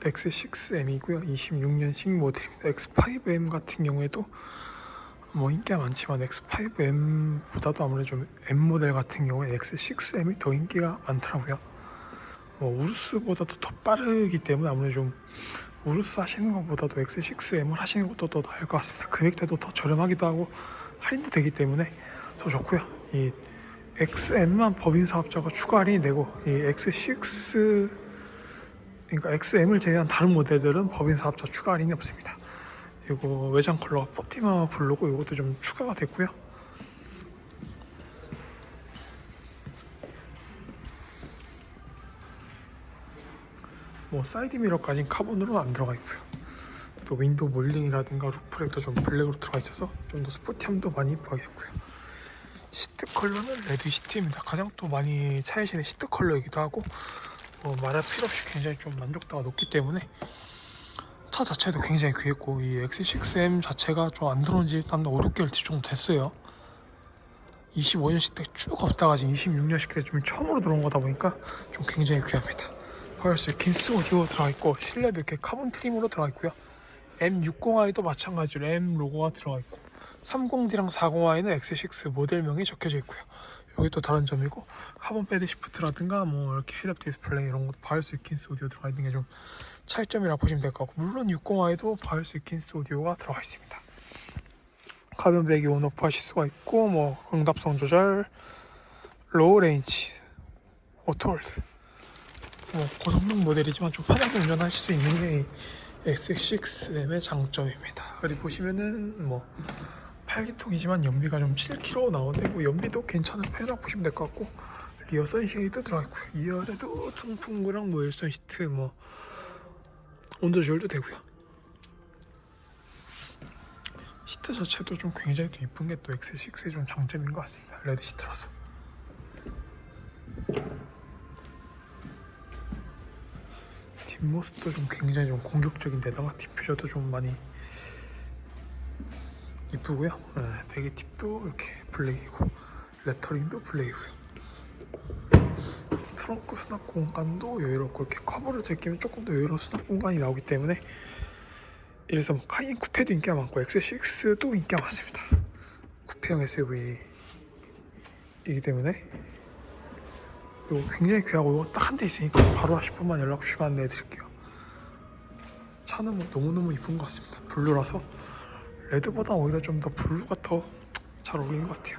X6M이고요. 26년식 모델입니다. X5M 같은 경우에도 뭐 인기가 많지만 X5M보다도 아무래도 좀 M 모델 같은 경우에 X6M이 더 인기가 많더라고요. 뭐 우르스보다도 더 빠르기 때문에 아무래도 좀 우르스 하시는 것보다도 X6M을 하시는 것도 더 나을 것 같습니다. 금액대도 더 저렴하기도 하고 할인도 되기 때문에 더 좋고요. 이 XM만 법인 사업자가 추가 할인이 되고 이 X6 그러니까 XM을 제외한 다른 모델들은 법인 사업자 추가 할인이 없습니다. 그리고 외장 컬러가 포티마 블루고 이것도 좀 추가가 됐고요. 뭐 사이드 미러까지는 카본으로 안 들어가 있고요. 또 윈도우 몰딩이라든가 루프렉도 좀 블랙으로 들어가 있어서 좀 더 스포티함도 많이 보이겠고요. 시트 컬러는 레드 시트입니다. 가장 또 많이 차이시는 시트 컬러이기도 하고 뭐 말할 필요 없이 굉장히 좀 만족도가 높기 때문에 차 자체도 굉장히 귀했고 이 X6M 자체가 좀 안 들어온 지 일단 5, 6개월 정도 됐어요. 25년식 때쭉 없다가 지금 26년식 때좀 처음으로 들어온 거다 보니까 좀 굉장히 귀합니다. 파이어스 긴스 오디오 들어가 있고 실내도 이렇게 카본 트림으로 들어가 있고요. M60i도 마찬가지로 M 로고가 들어가 있고 30D랑 40i는 X6 모델명이 적혀져 있고요. 여기 또 다른 점이고 카본 패드 시프트라든가 뭐 이렇게 헤드업 디스플레이 이런 것도 바이오스 킨스 오디오 들어가 있는 게 좀 차이점이라 보시면 될 것 같고 물론 60i도 바이오스 킨스 오디오가 들어가 있습니다. 가변 배기 온오프 하실 수가 있고 뭐 응답성 조절, 로우 레인지, 오토홀드 뭐 고성능 모델이지만 좀 편하게 운전하실 수 있는 게 X6M의 장점입니다. 그리고 보시면은 뭐 8기통이지만 연비가 좀 7km 나오는데 뭐 연비도 괜찮은 편이라고 보시면 될 것 같고 리어 선쉐이드 들어가 있고요. 2열에도 통풍구랑 뭐 일선 시트 뭐 온도 조절도 되고요. 시트 자체도 좀 굉장히 또 이쁜 게 또 X6의 좀 장점인 것 같습니다. 레드 시트라서. 뒷모습도 좀 굉장히 좀 공격적인 데다가 디퓨저도 좀 많이 이쁘고요. 네, 베개 팁도 이렇게 블랙이고 레터링도 블랙이고요. 트렁크 수납 공간도 여유롭고 이렇게 커버를 제끼면 조금 더 여유로운 수납 공간이 나오기 때문에 이래서 뭐 카이엔 쿠페도 인기가 많고 X6도 인기가 많습니다. 쿠페형 SUV이기 때문에 이거 굉장히 귀하고 이거 딱 한 대 있으니까 바로 하실 분만 연락 주시면 안내해 드릴게요. 차는 뭐 너무너무 이쁜 것 같습니다. 블루라서 레드보다 오히려 좀 더 블루가 더 잘 어울리는 것 같아요.